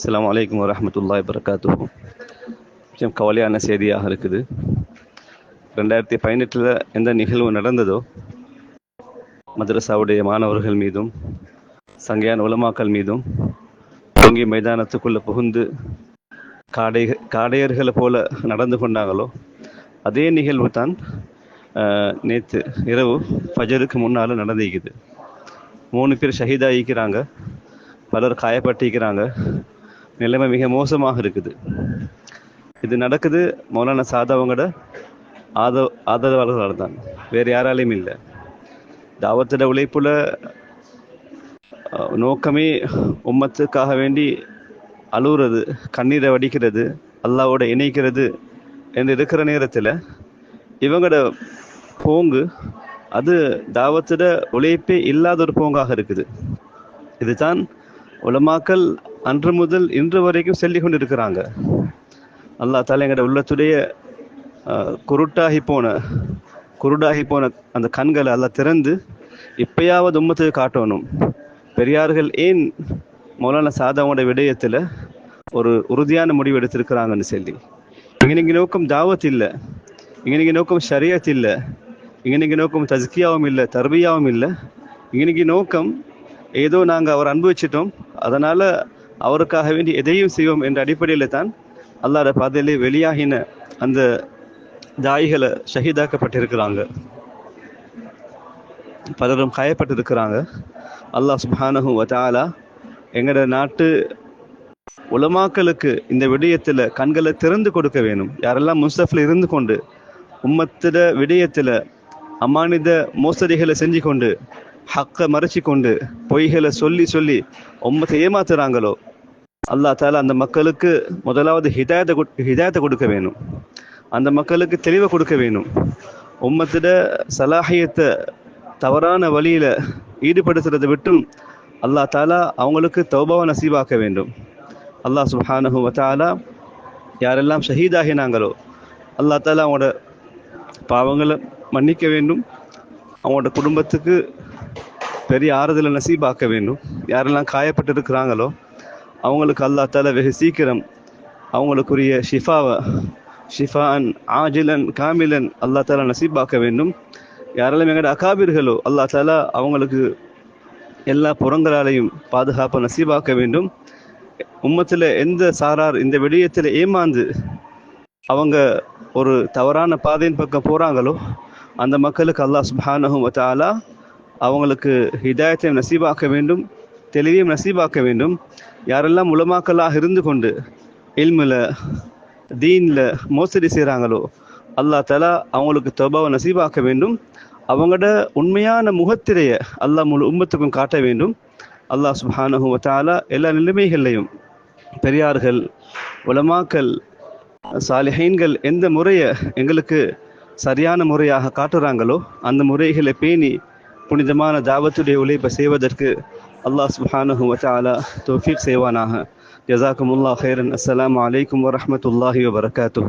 அஸ்லாம் வலைக்கம் வரமத்துல்லா வரகாத்து கொஞ்சம் கவலையான செய்தியாக இருக்குது ரெண்டாயிரத்தி பதினெட்டில் எந்த நிகழ்வு நடந்ததோ மதரசாவுடைய மாணவர்கள் மீதும் சங்கையான உலமாக்கள் மீதும் தொங்கி மைதானத்துக்குள்ளே புகுந்து காடை காடையர்களை போல நடந்து கொண்டாங்களோ அதே நிகழ்வு தான் நேற்று இரவு ஃபஜருக்கு முன்னால் நடந்திக்குது மூணு பேர் ஷஹீதாகிக்கிறாங்க பலர் காயப்பட்டிருக்கிறாங்க நிலைமை மிக மோசமாக இருக்குது. இது நடக்குது மௌலானா சாதாவங்களோட ஆதரவு ஆதரவாளர்களால் தான். வேறு யாராலையும் இல்லை. தாவத்தோட உழைப்புல நோக்கமே உம்மத்துக்காக வேண்டி அழுகுறது கண்ணீரை வடிக்கிறது அல்லாவோட இணைக்கிறது என்று இருக்கிற நேரத்தில் இவங்களோட போங்கு அது தாவத்தோட உழைப்பே இல்லாத ஒரு போங்காக இருக்குது. இதுதான் உலமாக்கள் அன்று முதல் இன்று வரைக்கும் சொல்லிக் கொண்டிருக்கிறாங்க. அல்லா தாலா எங்களோட உள்ளத்துடைய குருட்டாகி போன குருடாகி போன அந்த கண்களை எல்லாம் திறந்து இப்பயாவது உம்மத்துக்கு காட்டணும். பெரியார்கள் ஏன் மௌலான சாதாவோட விடயத்தில் ஒரு உறுதியான முடிவு எடுத்திருக்கிறாங்கன்னு சொல்லி. இங்கே நீங்கள் நோக்கம் தாவத் இல்லை. இங்கே நீங்கள் நோக்கம் ஷரியத் இல்லை. இங்கே நீங்கள் நோக்கம் தஸ்கியாவும் இல்லை தர்பியாவும் இல்லை. இங்கே நீங்கள் நோக்கம் ஏதோ நாங்கள் அவர் அனுபவிச்சிட்டோம். அதனால் அவருக்காக வேண்டி எதையும் செய்வோம் என்ற அடிப்படையில் தான் அல்லாத பாதையிலே வெளியாகின அந்த தாய்களை ஷஹீதாக்கப்பட்டிருக்கிறாங்க. பலரும் காயப்பட்டிருக்கிறாங்க. அல்லாஹ் சுப்ஹானஹு வ எங்களோட நாட்டு உலமாக்களுக்கு இந்த விடயத்தில் கண்களை திறந்து கொடுக்க வேணும். யாரெல்லாம் முஸ்தஃபில் இருந்து கொண்டு உம்மத்திட விடயத்தில் அமானித மோசடிகளை செஞ்சு கொண்டு ஹக்கை மறைச்சி கொண்டு பொய்களை சொல்லி சொல்லி உம்மத்தை ஏமாத்துறாங்களோ அல்லாஹ் தாலா அந்த மக்களுக்கு முதலாவது ஹிதாயத்தை கொடு- ஹிதாயத்தை கொடுக்க வேணும். அந்த மக்களுக்கு தெளிவை கொடுக்க வேணும். உம்மத்திட சலாஹியத்தை தவறான வழியில் ஈடுபடுத்துறதை விட்டும் அல்லாஹ் தாலா அவங்களுக்கு தௌபாவை நசீவாக்க வேண்டும். அல்லாஹ் சுஹானஹு வத்தாலா யாரெல்லாம் ஷஹீதாகினாங்களோ அல்லாஹ் தாலா அவங்களோட பாவங்களை மன்னிக்க வேண்டும். அவங்களோட குடும்பத்துக்கு பெரிய ஆறுதலை நசீபாக்க வேண்டும். யாரெல்லாம் காயப்பட்டு இருக்கிறாங்களோ அவங்களுக்கு அல்லாஹ் தல வெகு சீக்கிரம் அவங்களுக்குரிய ஷிஃபாவை ஷிஃபான் ஆஜிலன் காமிலன் அல்லாஹ் தாலா நசீபாக்க வேண்டும். யாரெல்லாம் எங்களோட அகாபிர்களோ அல்லாஹ் தாலா அவங்களுக்கு எல்லா புறங்களாலையும் பாதுகாப்பை நசீபாக்க வேண்டும். உம்மத்தில் எந்த சாரார் இந்த விடயத்தில் ஏமாந்து அவங்க ஒரு தவறான பாதையின் பக்கம் போகிறாங்களோ அந்த மக்களுக்கு அல்லாஹ் சுபானஹும் தாலா அவங்களுக்கு ஹிதாயத்தை நசீபாக்க வேண்டும். தெளிவையும் நசீபாக்க வேண்டும். யாரெல்லாம் உலமாக்கலாக இருந்து கொண்டு இல்மில் தீனில் மோசடி செய்கிறாங்களோ அல்லாஹ் தலா அவங்களுக்கு தொபாவை நசீபாக்க வேண்டும். அவங்களோட உண்மையான முகத்திரையை அல்லாஹ் முழு உம்மத்துக்கும் காட்ட வேண்டும். அல்லாஹ் சுப்ஹானஹு வ எல்லா நிலைமைகள்லையும் பெரியார்கள் உலமாக்கள் சாலிஹைன்கள் எந்த முறையை எங்களுக்கு சரியான முறையாக காட்டுறாங்களோ அந்த முறைகளை பேணி புனிதமான தாவத்துடைய உழைப்பை செய்வதற்கு اللہ سبحانہ و تعالی توفیق سے ہے۔ جزاکم اللہ خیرن، السلام علیکم ورحمۃ اللہ وبرکاتہ۔